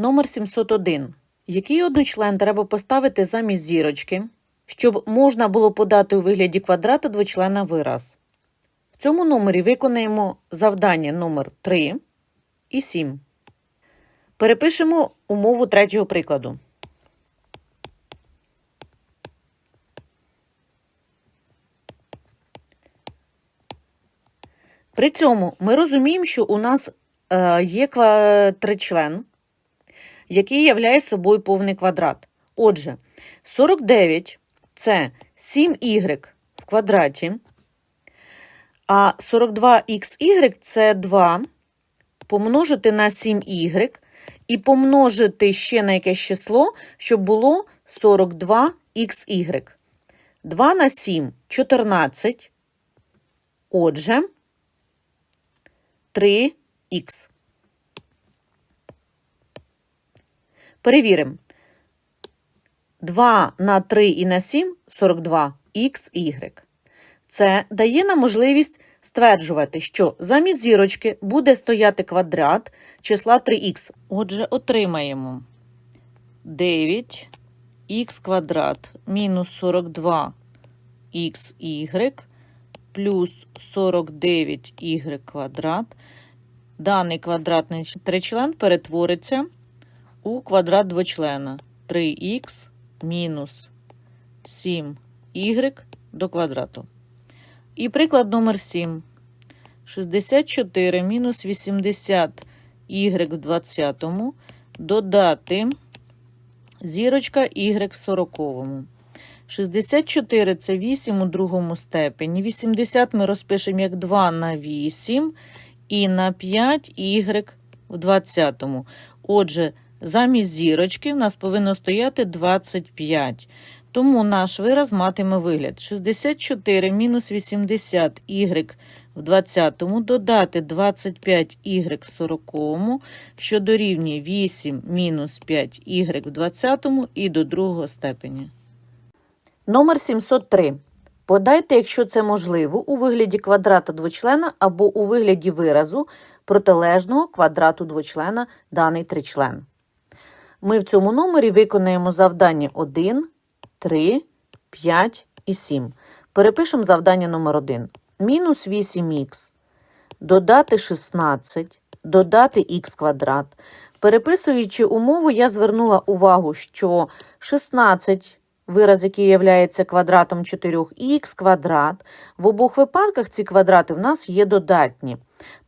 Номер 701. Який одночлен треба поставити замість зірочки, щоб можна було подати у вигляді квадрата двочлена вираз? В цьому номері виконаємо завдання номер 3 і 7. Перепишемо умову третього прикладу. При цьому ми розуміємо, що у нас е, є ква- тричлен, який являє собою повний квадрат. Отже, 49 це 7y в квадраті, а 42xy це 2 помножити на 7y і помножити ще на якесь число, щоб було 42xy. 2 на 7 – 14. Отже, 3х. Перевіримо. 2 на 3 і на 7 – 42 xy. Це дає нам можливість стверджувати, що замість зірочки буде стояти квадрат числа 3х. Отже, отримаємо 9х квадрат мінус 42 xy плюс 49y квадрат. Даний квадратний тричлен перетвориться у квадрат двочлена 3х мінус 7y до квадрату. І приклад номер 7. 64 мінус 80 y в 20 додати зірочка y в 40. 64 це 8 у другому степені. 80 ми розпишемо як 2 на 8 і на 5 y в 20. Отже, замість зірочки в нас повинно стояти 25. Тому наш вираз матиме вигляд 64 мінус 80 y в 20 додати 25 y в 40, що дорівнює 8 мінус 5 y в 20 і до другого степені. Номер 703. Подайте, якщо це можливо, у вигляді квадрата двочлена або у вигляді виразу протилежного квадрату двочлена даний тричлен. Ми в цьому номері виконаємо завдання 1, 3, 5 і 7. Перепишемо завдання номер 1. Мінус 8х, додати 16, додати х квадрат. Переписуючи умову, я звернула увагу, що 16 вираз, який є квадратом 4х квадрат, в обох випадках ці квадрати в нас є додатні.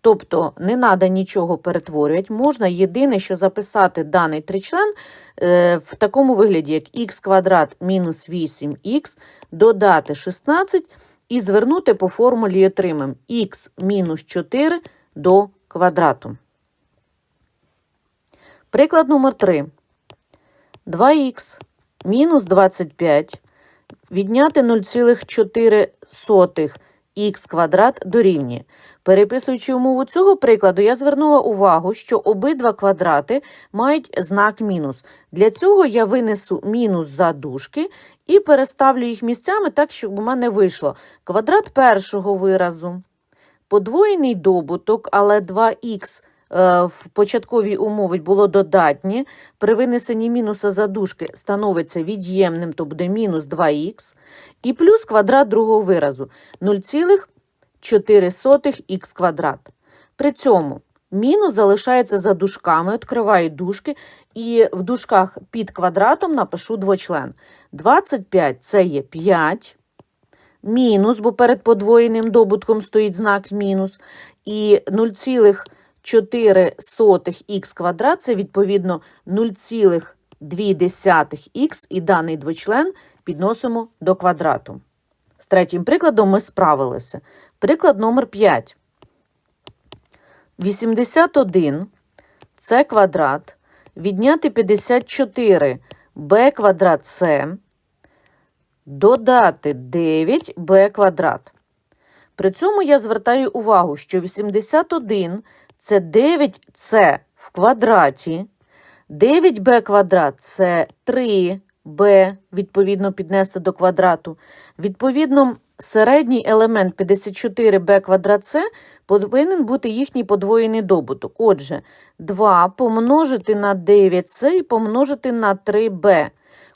Тобто не треба нічого перетворювати, можна єдине, що записати даний тричлен е, в такому вигляді, як х квадрат мінус 8х, додати 16 і звернути по формулі отримаємо х мінус 4 до квадрату. Приклад номер 3. 2х мінус 25 відняти 0,4 х квадрат дорівнює. Переписуючи умову цього прикладу, я звернула увагу, що обидва квадрати мають знак мінус. Для цього я винесу мінус за дужки і переставлю їх місцями так, щоб у мене вийшло квадрат першого виразу, подвоєний добуток, але 2х е, в початковій умові було додатнє. При винесенні мінуса за дужки становиться від'ємним, то буде мінус 2х, і плюс квадрат другого виразу 0,4х квадрат. При цьому мінус залишається за дужками, відкриваю дужки, і в дужках під квадратом напишу двочлен. 25 це є 5, мінус, бо перед подвоєним добутком стоїть знак мінус, і 0,4х квадрат це відповідно 0,2х, і даний двочлен підносимо до квадрату. З третім прикладом ми справилися. Приклад номер 5. 81 це квадрат, відняти 54 b квадрат це, додати 9b квадрат. При цьому я звертаю увагу, що 81 це 9c в квадраті, 9b квадрат це 3 b, відповідно, піднести до квадрату. Відповідно, середній елемент 54b квадрат c повинен бути їхній подвоєний добуток. Отже, 2 помножити на 9c і помножити на 3b.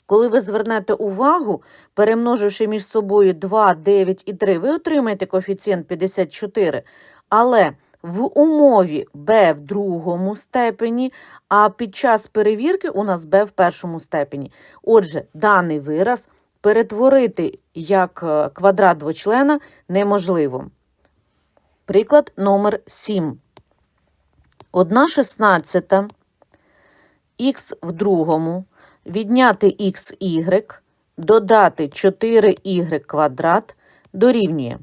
Коли ви звернете увагу, перемноживши між собою 2, 9 і 3, ви отримаєте коефіцієнт 54. Але в умові b в другому степені, а під час перевірки у нас b в першому степені. Отже, даний вираз перетворити як е, квадрат двочлена неможливо. Приклад номер 7. 1 шістнадцята х в другому відняти xy, додати 4y квадрат дорівнює.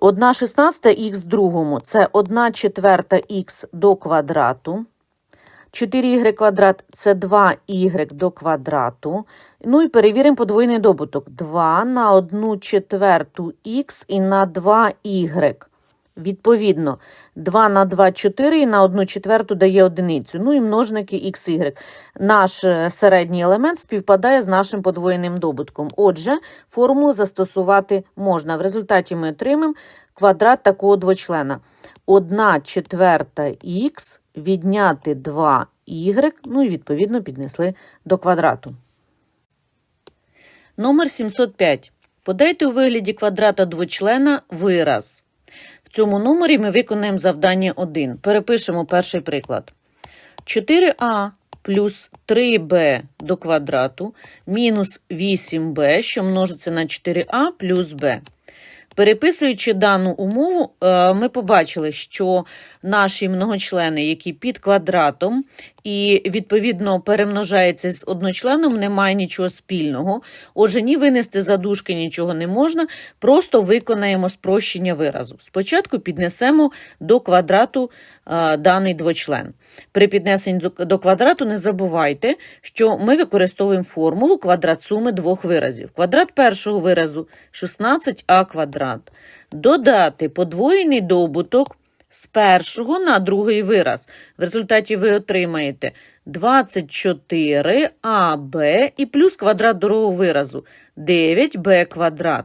1 шістнадцята х другому – це 1 четверта х до квадрату. 4y квадрат – це 2y до квадрату. Ну і перевіримо подвоєний добуток. 2 на 1 четверту х і на 2y. Відповідно, 2 на 2 – 4 і на 1 четверту дає одиницю. Ну і множники xy. Наш е, середній елемент співпадає з нашим подвоєним добутком. Отже, формулу застосувати можна. В результаті ми отримаємо квадрат такого двочлена. 1 четверта х відняти 2y, ну і відповідно піднесли до квадрату. Номер 705. Подайте у вигляді квадрата двочлена вираз. В цьому номері ми виконаємо завдання 1. Перепишемо перший приклад. 4а плюс 3b до квадрату мінус 8b, що множиться на 4а плюс b. Переписуючи дану умову, е, ми побачили, що наші многочлени, які під квадратом і відповідно перемножаються з одночленом, немає нічого спільного. Отже, ні винести за дужки нічого не можна, просто виконаємо спрощення виразу. Спочатку піднесемо до квадрату е, даний двочлен. При піднесенні до квадрату не забувайте, що ми використовуємо формулу квадрат суми двох виразів. Квадрат першого виразу 16а квадрат. Додати подвоєний добуток з першого на другий вираз. В результаті ви отримаєте 24аб і плюс квадрат другого виразу 9b квадрат.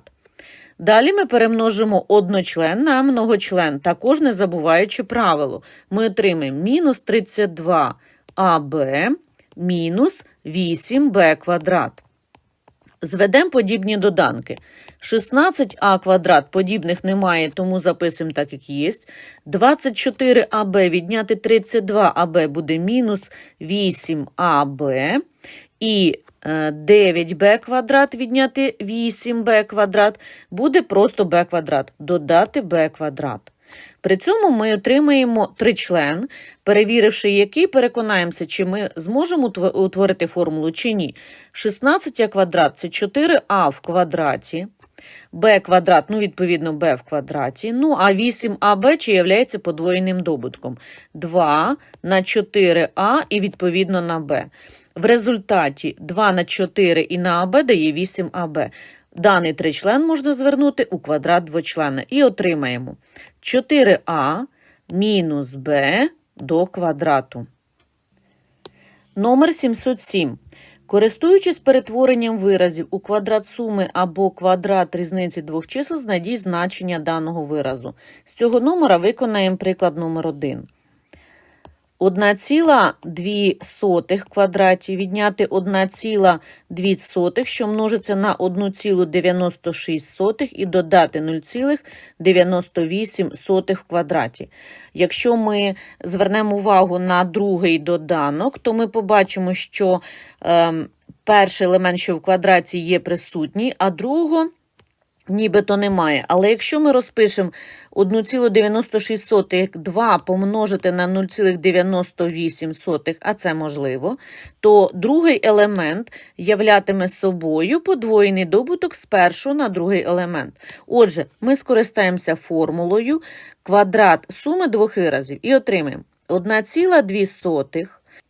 Далі ми перемножимо одночлен на многочлен, також не забуваючи правило. Ми отримаємо мінус 32аб мінус 8b квадрат. Зведемо подібні доданки. 16а квадрат подібних немає, тому записуємо так, як є. 24аб відняти 32аб буде мінус 8аб. І е, 9b квадрат відняти 8b квадрат буде просто b квадрат. Додати b квадрат. При цьому ми отримаємо тричлен, перевіривши який, переконаємося, чи ми зможемо утворити формулу чи ні. 16 квадрат це 4а в квадраті, b квадрат, ну, відповідно, b в квадраті. Ну, а 8аб чи є подвоєним добутком. 2 на 4а і відповідно на b. В результаті 2 на 4 і на АБ дає 8АБ. Даний тричлен можна звернути у квадрат двочлена і отримаємо 4а мінус b до квадрату. Номер 707. Користуючись перетворенням виразів у квадрат суми або квадрат різниці двох чисел, знайдіть значення даного виразу. З цього номера виконаємо приклад номер 1. 1,2 в квадраті відняти 1,2, що множиться на 1,96 і додати 0,98 в квадраті. Якщо ми звернемо увагу на другий доданок, то ми побачимо, що ем, перший елемент, що в квадраті є присутній, а другого нібито немає. Але якщо ми розпишемо 1,96 2 помножити на 0,98, а це можливо, то другий елемент являтиме собою подвоєний добуток з першого на другий елемент. Отже, ми скористаємося формулою квадрат суми двох виразів і отримаємо 1,2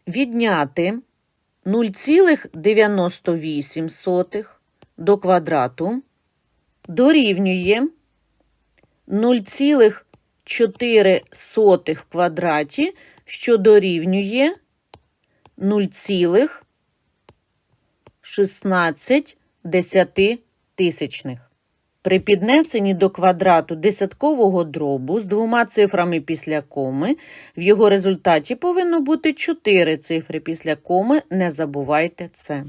відняти 0,98 до квадрату дорівнює 0,4 в квадраті, що дорівнює 0, 16 десятитисячних. При піднесенні до квадрату десяткового дробу з двома цифрами після коми в його результаті повинно бути 4 цифри після коми. Не забувайте це.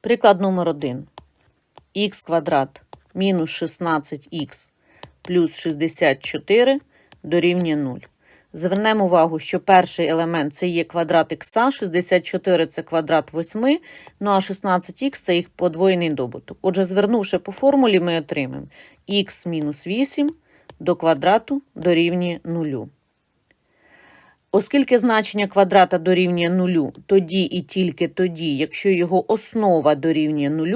Приклад номер 1. х квадрат мінус 16х плюс 64 дорівнює 0. Звернемо увагу, що перший елемент це є квадрат х, 64 це квадрат 8, ну а 16х це їх подвоєний добуток. Отже, звернувши по формулі, ми отримаємо х мінус 8 до квадрату дорівнює 0. Оскільки значення квадрата дорівнює 0, тоді і тільки тоді, якщо його основа дорівнює 0,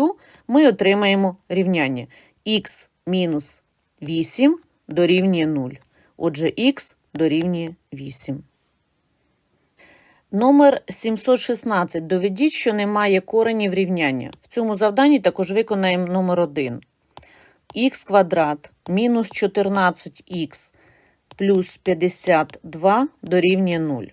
ми отримаємо рівняння х мінус 8 дорівнює 0. Отже, х дорівнює 8. Номер 716. Доведіть, що немає коренів рівняння. В цьому завданні також виконаємо номер 1. х квадрат мінус 14х плюс 52 дорівнює 0.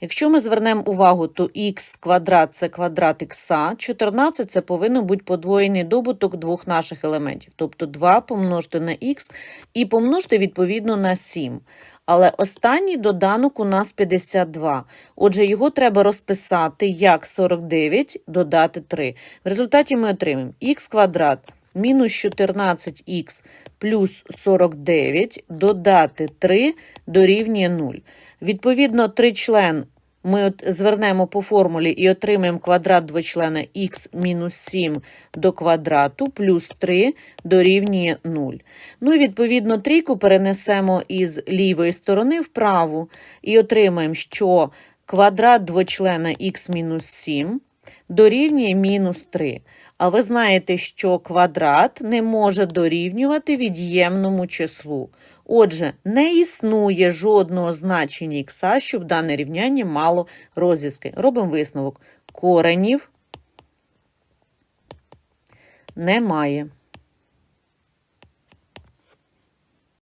Якщо ми звернемо увагу, то х квадрат це квадрат х, 14 це повинен бути подвоєний добуток двох наших елементів. Тобто 2 помножити на х і помножити відповідно на 7. Але останній доданок у нас 52. Отже, його треба розписати як 49 додати 3. В результаті ми отримаємо х квадрат мінус 14х плюс 49 додати 3 дорівнює 0. Відповідно, тричлен ми от звернемо по формулі і отримаємо квадрат двочлена х мінус 7 до квадрату плюс 3 дорівнює 0. Ну і відповідно трійку перенесемо із лівої сторони в праву і отримаємо, що квадрат двочлена х мінус 7 дорівнює мінус 3. А ви знаєте, що квадрат не може дорівнювати від'ємному числу. Отже, не існує жодного значення х, щоб дане рівняння мало розв'язки. Робимо висновок. Коренів немає.